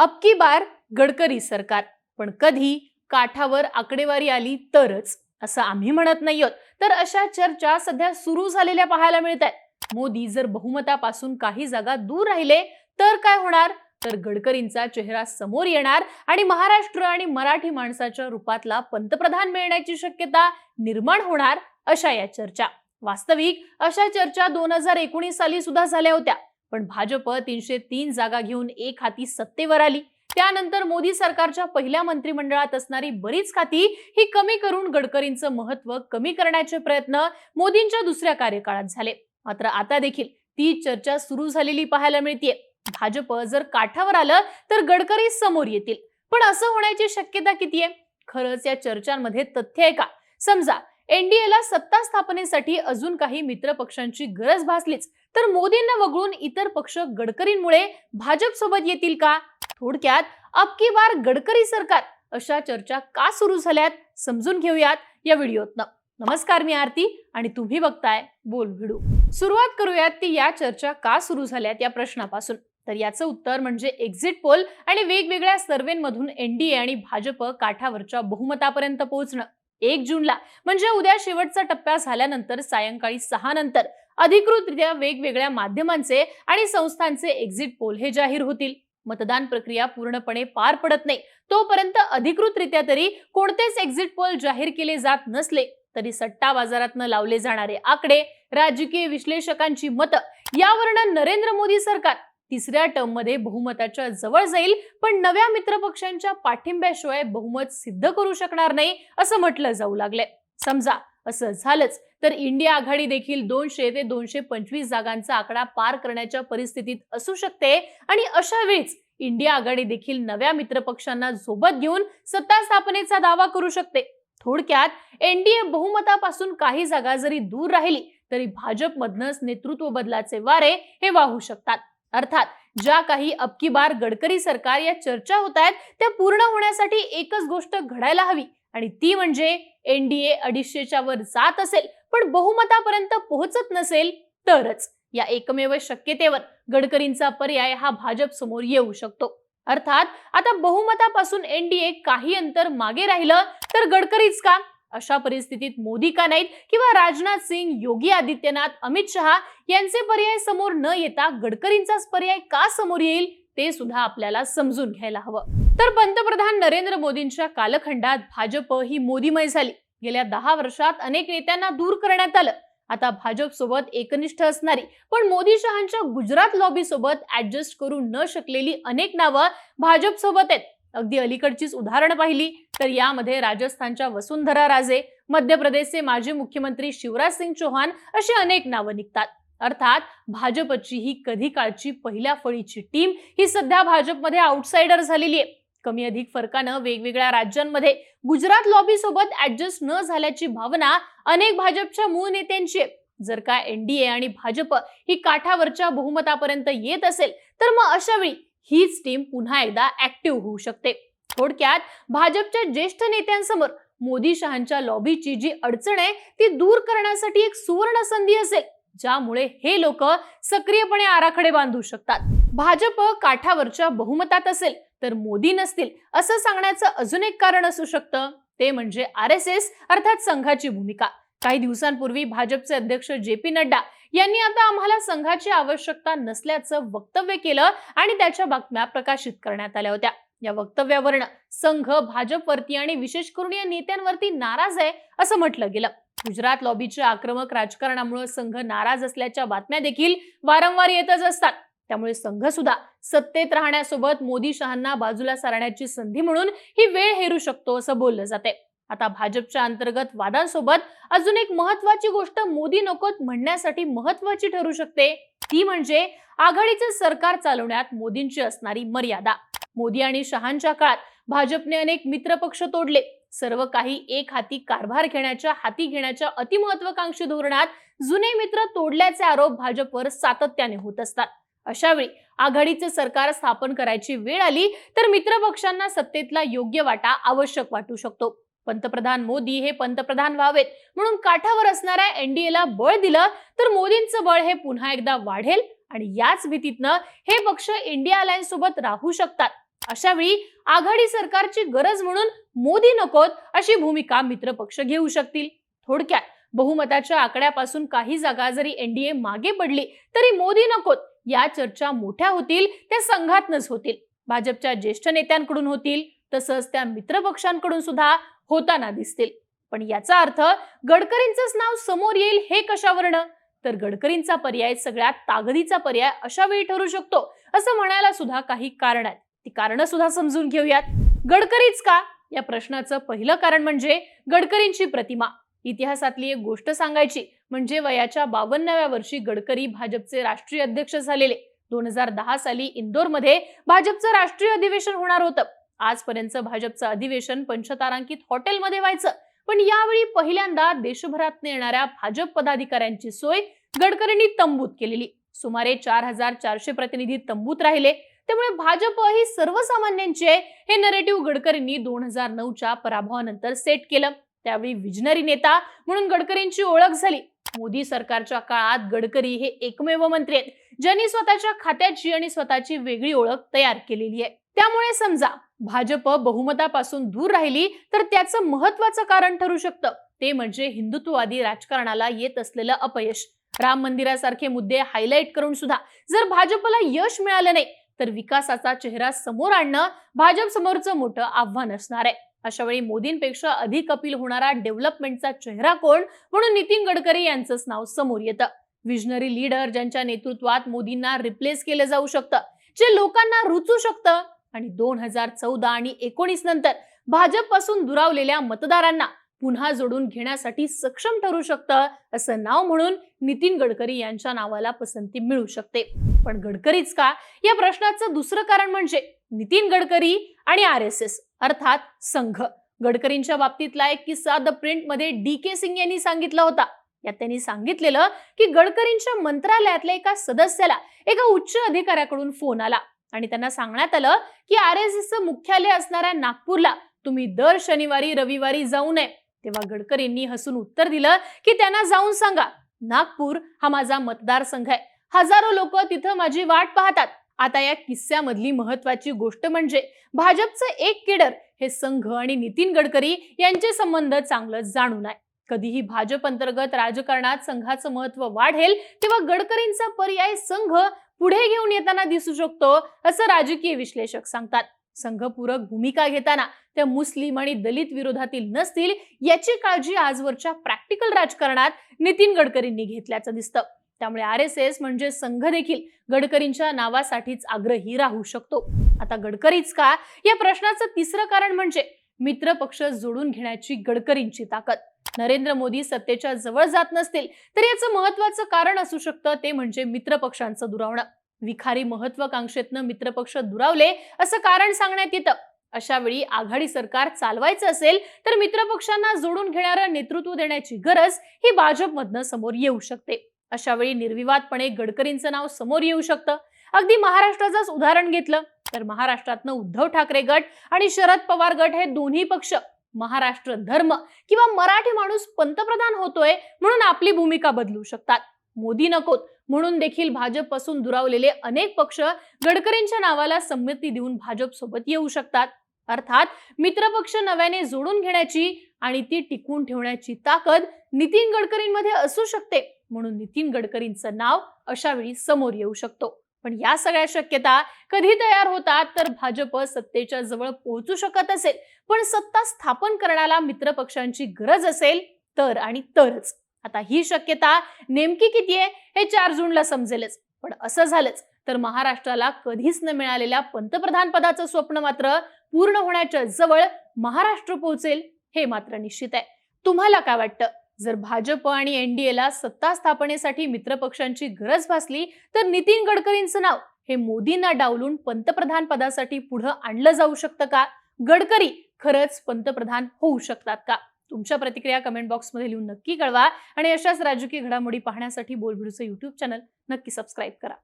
अबकी बार गडकरी सरकार. पण कधी काठावर आकडेवारी आली तरच असं आम्ही म्हणत नाही आहोत तर अशा चर्चा सध्या सुरू झालेल्या पाहायला मिळत आहेत. मोदी जर बहुमतापासून काही जागा दूर राहिले तर काय होणार? तर गडकरींचा चेहरा समोर येणार आणि महाराष्ट्र आणि मराठी माणसाच्या रूपातला पंतप्रधान मिळण्याची शक्यता निर्माण होणार अशा या चर्चा. वास्तविक अशा चर्चा दोन हजार एकोणीस साली सुद्धा झाल्या होत्या. पण भाजप तीनशे तीन जागा घेऊन एक हाती सत्तेवर आली. त्यानंतर मोदी सरकारच्या पहिल्या मंत्रिमंडळात असणारी बरीच खाती ही कमी करून गडकरींचं महत्त्व कमी करण्याचे प्रयत्न मोदींच्या दुसऱ्या कार्यकाळात झाले. मात्र आता देखील ती चर्चा सुरू झालेली पाहायला मिळतीये. भाजप जर काठावर आलं तर गडकरी समोर येतील. पण असं होण्याची शक्यता किती आहे खरंच या चर्चांमध्ये तथ्य आहे का? समजा एनडीएला सत्ता स्थापनेसाठी अजून काही मित्र पक्षांची गरज भासलीच. तर मोदींना वगळून इतर पक्ष गडकरींमुळे भाजप सोबत येतील का? थोडक्यात अब की बार गडकरी सरकार? अशा चर्चा का सुरू झाल्यात? समजून घेऊयात या व्हिडिओतनं. नमस्कार मी आरती आणि तुम्ही बघताय बोल व्हिडिओ. सुरुवात करूयात ती या चर्चा का सुरू झाल्यात या प्रश्नापासून. तर याचं उत्तर म्हणजे एक्झिट पोल आणि वेगवेगळ्या सर्वेंमधून एनडीए आणि भाजप काठावरच्या बहुमतापर्यंत पोहोचणं. एक जूनला. म्हणजे उद्या शेवटचा टप्पा झाल्यानंतर सायंकाळी सहा नंतर अधिकृतरित्या वेगवेगळ्या माध्यमांचे आणि संस्थांचे एक्झिट पोल हे जाहीर होतील. मतदान प्रक्रिया पूर्णपणे पार पडत नाही. तोपर्यंत अधिकृतरित्या तरी कोणतेच एक्झिट पोल जाहीर केले जात नसले तरी सट्टा बाजारातनं लावले जाणारे आकडे राजकीय विश्लेषकांची मतं यावरनं नरेंद्र मोदी सरकार तिसऱ्या टर्ममध्ये बहुमताच्या जवळ जाईल पण नव्या मित्रपक्षांच्या पाठिंब्याशिवाय बहुमत सिद्ध करू शकणार नाही असं म्हटलं जाऊ लागलंय. समजा असं झालंच तर इंडिया आघाडी देखील दोनशे ते दोनशे पंचवीस जागांचा आकडा पार करण्याच्या परिस्थितीत असू शकते आणि अशा वेळीच इंडिया आघाडी देखील नव्या मित्रपक्षांना सोबत घेऊन सत्ता स्थापनेचा दावा करू शकते. थोडक्यात एनडीए बहुमतापासून काही जागा जरी दूर राहिली तरी भाजपमधनच नेतृत्व बदलाचे वारे हे वाहू शकतात. अर्थात ज्या काही अबकी बार गडकरी सरकार या चर्चा होत आहेत त्या पूर्ण होण्यासाठी एकच गोष्ट घडायला हवी. आणि ती म्हणजे एनडीए अडीचशेच्या वर जात असेल पण बहुमतापर्यंत पोहोचत नसेल तरच या एकमेव शक्यतेवर गडकरींचा पर्याय हा भाजप समोर येऊ शकतो. अर्थात आता बहुमतापासून एनडीए काही अंतर मागे राहिलं तर गडकरीच का? अशा परिस्थितीत मोदी का नाहीत? किंवा राजनाथ सिंग योगी आदित्यनाथ अमित शहा यांचे पर्याय समोर न येता गडकरींचाच पर्याय का समोर येईल? ते सुद्धा आपल्याला समजून घ्यायला हवं. तर पंतप्रधान नरेंद्र मोदींच्या कालखंडात भाजप ही मोदीमय झाली. गेल्या दहा वर्षात अनेक नेत्यांना दूर करण्यात आलं. आता भाजप सोबत एकनिष्ठ असणारी पण मोदी शहांच्या गुजरात लॉबी सोबत ऍडजस्ट करू न शकलेली अनेक नावं भाजप सोबत आहेत. अगदी अलीकडचीच उदाहरणं पाहिली तर यामध्ये राजस्थानच्या वसुंधरा राजे मध्य प्रदेशचे माजी मुख्यमंत्री शिवराज सिंग चौहान अशी अनेक नावं निघतात. अर्थात भाजपची ही कधी काळची पहिल्या फळीची टीम ही सध्या भाजपमध्ये आउटसाइडर झालेली आहे. कमी अधिक फरकानं वेगवेगळ्या राज्यांमध्ये गुजरात लॉबी सोबत ऍडजस्ट न झाल्याची भावना अनेक भाजपच्या मूळ नेत्यांची आहे. जर का एनडीए आणि भाजप ही काठावरच्या बहुमतापर्यंत येत असेल तर मग अशा वेळी हीच टीम पुन्हा एकदा ऍक्टिव्ह होऊ शकते. थोडक्यात भाजपच्या ज्येष्ठ नेत्यांसमोर मोदी शहांच्या लॉबीची जी अडचण आहे ती दूर करण्यासाठी एक सुवर्ण संधी असेल ज्यामुळे हे लोक सक्रियपणे आराखडे बांधू शकतात. भाजप काठावरच्या बहुमतात असेल तर मोदी नसतील असं सांगण्याचं अजून एक कारण असू शकतं. ते म्हणजे आर एस एस अर्थात संघाची भूमिका. काही दिवसांपूर्वी भाजपचे अध्यक्ष जे पी नड्डा यांनी आता आम्हाला संघाची आवश्यकता नसल्याचं वक्तव्य केलं आणि त्याच्या बातम्या प्रकाशित करण्यात आल्या होत्या. या वक्तव्यावरनं संघ भाजपवरती आणि विशेष करून या नेत्यांवरती नाराज आहे असं म्हटलं गेलं. गुजरात लॉबीच्या आक्रमक राजकारणामुळे संघ नाराज असल्याच्या बातम्या देखील वारंवार येतच असतात. त्यामुळे संघ सुद्धा सत्तेत राहण्यासोबत मोदी शहांना बाजूला सारण्याची संधी म्हणून ही वेळ हेरू शकतो असं बोललं जाते आता भाजपच्या अंतर्गत वादांसोबत अजून एक महत्वाची गोष्ट मोदी नकोत म्हणण्यासाठी महत्वाची ठरू शकते. ती म्हणजे आघाडीचे सरकार चालवण्यात मोदींची असणारी मर्यादा. मोदी आणि शहांच्या काळात भाजपने अनेक मित्रपक्ष तोडले. सर्व काही एक हाती कारभार घेण्याच्या हाती घेण्याच्या अतिमहत्वाकांक्षी धोरणात जुने मित्र तोडल्याचे आरोप भाजपवर सातत्याने होत असतात. अशावेळी आघाडीचे सरकार स्थापन करायची वेळ आली तर मित्रपक्षांना सत्तेतला योग्य वाटा आवश्यक वाटू शकतो. पंतप्रधान मोदी हे पंतप्रधान व्हावेत. म्हणून काठावर असणाऱ्या एनडीएला बळ दिलं तर मोदींचं बळ हे पुन्हा एकदा वाढेल आणि याच भीतीतनं हे पक्ष इंडिया अलायन्स सोबत राहू शकतात. अशा वेळी आघाडी सरकारची गरज म्हणून मोदी नकोत अशी भूमिका मित्रपक्ष घेऊ शकतील. थोडक्यात बहुमताच्या आकड्यापासून काही जागा जरी एनडीए मागे पडली तरी मोदी नकोत. या चर्चा मोठ्या होतील त्या संघातनच होतील. भाजपच्या ज्येष्ठ नेत्यांकडून होतील तसंच त्या मित्रपक्षांकडून सुद्धा होताना दिसतील. पण याचा अर्थ गडकरींचंच नाव समोर येईल हे कशावरनं? तर गडकरींचा पर्याय सगळ्यात तागदीचा पर्याय अशा वेळी ठरू शकतो असं म्हणायला सुद्धा काही कारण आहेत. ती कारण सुद्धा समजून घेऊयात. गडकरीच का? या प्रश्नाचं पहिलं कारण म्हणजे गडकरींची प्रतिमा. इतिहासातली एक गोष्ट सांगायची म्हणजे वयाच्या बावन्नाव्या वर्षी गडकरी भाजपचे राष्ट्रीय अध्यक्ष झालेले. दोन हजार दहा साली इंदोरमध्ये भाजपचं राष्ट्रीय अधिवेशन होणार होतं. आजपर्यंत भाजपचं अधिवेशन पंचतारांकित हॉटेलमध्ये व्हायचं. पण यावेळी पहिल्यांदा देशभरात येणाऱ्या भाजप पदाधिकाऱ्यांची सोय गडकरींनी तंबूत केलेली. सुमारे चार हजार चारशे प्रतिनिधी तंबूत राहिले. त्यामुळे भाजप ही सर्वसामान्यांची आहे हे नरेटिव्ह गडकरींनी दोन हजार नऊच्या पराभवानंतर सेट केलं. त्यावेळी विजनरी नेता म्हणून गडकरींची ओळख झाली. मोदी सरकारच्या काळात गडकरी हे एकमेव मंत्री आहेत ज्यांनी स्वतःच्या खात्याची आणि स्वतःची वेगळी ओळख तयार केलेली आहे. त्यामुळे समजा भाजप बहुमतापासून दूर राहिली तर त्याचं महत्वाचं कारण ठरू शकतं. ते म्हणजे हिंदुत्ववादी राजकारणाला येत असलेलं अपयश. राम मंदिरासारखे मुद्दे हायलाईट करून सुद्धा जर भाजपला यश मिळालं नाही तर विकासाचा चेहरा समोर आणणं भाजप समोरचं मोठं आव्हान असणार आहे. अशा वेळी मोदींपेक्षा अधिक अपील होणारा डेव्हलपमेंटचा चेहरा कोण म्हणून नितीन गडकरी यांचंच नाव समोर येतं. विजनरी लीडर ज्यांच्या नेतृत्वात मोदींना रिप्लेस केलं जाऊ शकतं. जे लोकांना रुचू शकतं आणि दोन हजार चौदा आणि एकोणीस नंतर भाजपपासून दुरावलेल्या मतदारांना पुन्हा जोडून घेण्यासाठी सक्षम ठरू शकतं असं नाव म्हणून नितीन गडकरी यांच्या नावाला पसंती मिळू शकते. पण गडकरीच का? या प्रश्नाचं दुसरं कारण म्हणजे नितीन गडकरी आणि आर एस एस अर्थात संघ. गडकरींच्या बाबतीतला एक किस्सा द प्रिंटमध्ये डी के सिंग यांनी सांगितला होता. यात त्यांनी सांगितलेलं की गडकरींच्या मंत्रालयातल्या एका सदस्याला एका उच्च अधिकाऱ्याकडून फोन आला. आणि त्यांना सांगण्यात आलं की आर एस एसचं मुख्यालय असणाऱ्या नागपूरला तुम्ही दर शनिवारी रविवारी जाऊ नये. तेव्हा गडकरींनी हसून उत्तर दिलं की त्यांना जाऊन सांगा नागपूर हा माझा मतदारसंघ आहे. हजारो लोक तिथं माझी वाट पाहतात. आता या किस्स्यामधली महत्वाची गोष्ट म्हणजे भाजपचं एक केडर हे संघ आणि नितीन गडकरी यांचे संबंध चांगलं जाणून आहे. कधीही भाजप अंतर्गत राजकारणात संघाचं महत्त्व वाढेल तेव्हा गडकरींचा पर्याय संघ पुढे घेऊन येताना दिसू शकतो असं राजकीय विश्लेषक सांगतात. संघपूरक भूमिका घेताना त्या मुस्लिम आणि दलित विरोधातील नसतील याची काळजी आजवरच्या प्रॅक्टिकल राजकारणात नितीन गडकरींनी घेतल्याचं दिसतं. त्यामुळे आर एस एस म्हणजे संघ देखील गडकरींच्या नावासाठीच आग्रही राहू शकतो. आता गडकरीच का? या प्रश्नाचं तिसरं कारण म्हणजे मित्र पक्ष जोडून घेण्याची गडकरींची ताकद. नरेंद्र मोदी सत्तेच्या जवळ जात नसतील तर याचं महत्वाचं कारण असू शकतं ते म्हणजे मित्रपक्षांचं दुरावणं. विखारी महत्वाकांक्षेतनं मित्रपक्ष दुरावले असं कारण सांगण्यात येतं. अशा वेळी आघाडी सरकार चालवायचं असेल तर मित्रपक्षांना जोडून घेणारं नेतृत्व देण्याची गरज ही भाजपमधनं समोर येऊ शकते. अशा वेळी निर्विवादपणे गडकरींचं नाव समोर येऊ शकतं. अगदी महाराष्ट्राचंच उदाहरण घेतलं तर महाराष्ट्रातनं उद्धव ठाकरे गट आणि शरद पवार गट हे दोन्ही पक्ष महाराष्ट्र धर्म किंवा मराठी माणूस पंतप्रधान होतोय म्हणून आपली भूमिका बदलू शकतात. मोदी नकोत म्हणून देखील भाजपपासून दुरावलेले अनेक पक्ष गडकरींच्या नावाला संमती देऊन भाजप सोबत येऊ शकतात. अर्थात मित्रपक्ष नव्याने जोडून घेण्याची आणि ती टिकवून ठेवण्याची ताकद नितीन गडकरींमध्ये असू शकते. म्हणून नितीन गडकरींचं नाव अशा वेळी समोर येऊ शकतो. पण या सगळ्या शक्यता कधी तयार होतात तर भाजप सत्तेच्या जवळ पोहोचू शकत असेल. पण सत्ता स्थापन करण्याला मित्रपक्षांची गरज असेल तर आणि तरच. आता ही शक्यता नेमकी किती आहे हे चार जूनला समजेलच. पण असं झालंच तर महाराष्ट्राला कधीच न मिळालेल्या पंतप्रधान पदाचं स्वप्न मात्र पूर्ण होण्याच्या जवळ महाराष्ट्र पोहोचेल हे मात्र निश्चित आहे. तुम्हाला काय वाटतं? जर भाजप आणि एनडीएला सत्ता स्थापनेसाठी मित्रपक्षांची गरज भासली तर नितीन गडकरींचं नाव हे मोदींना डावलून पंतप्रधान पदासाठी पुढं आणलं जाऊ शकतं का? गडकरी खरंच पंतप्रधान होऊ शकतात का? तुमच्या प्रतिक्रिया कमेंट बॉक्समध्ये लिहून नक्की कळवा आणि अशाच राजकीय घडामोडी पाहण्यासाठी बोलबिडूचं युट्यूब चॅनल नक्की सबस्क्राईब करा.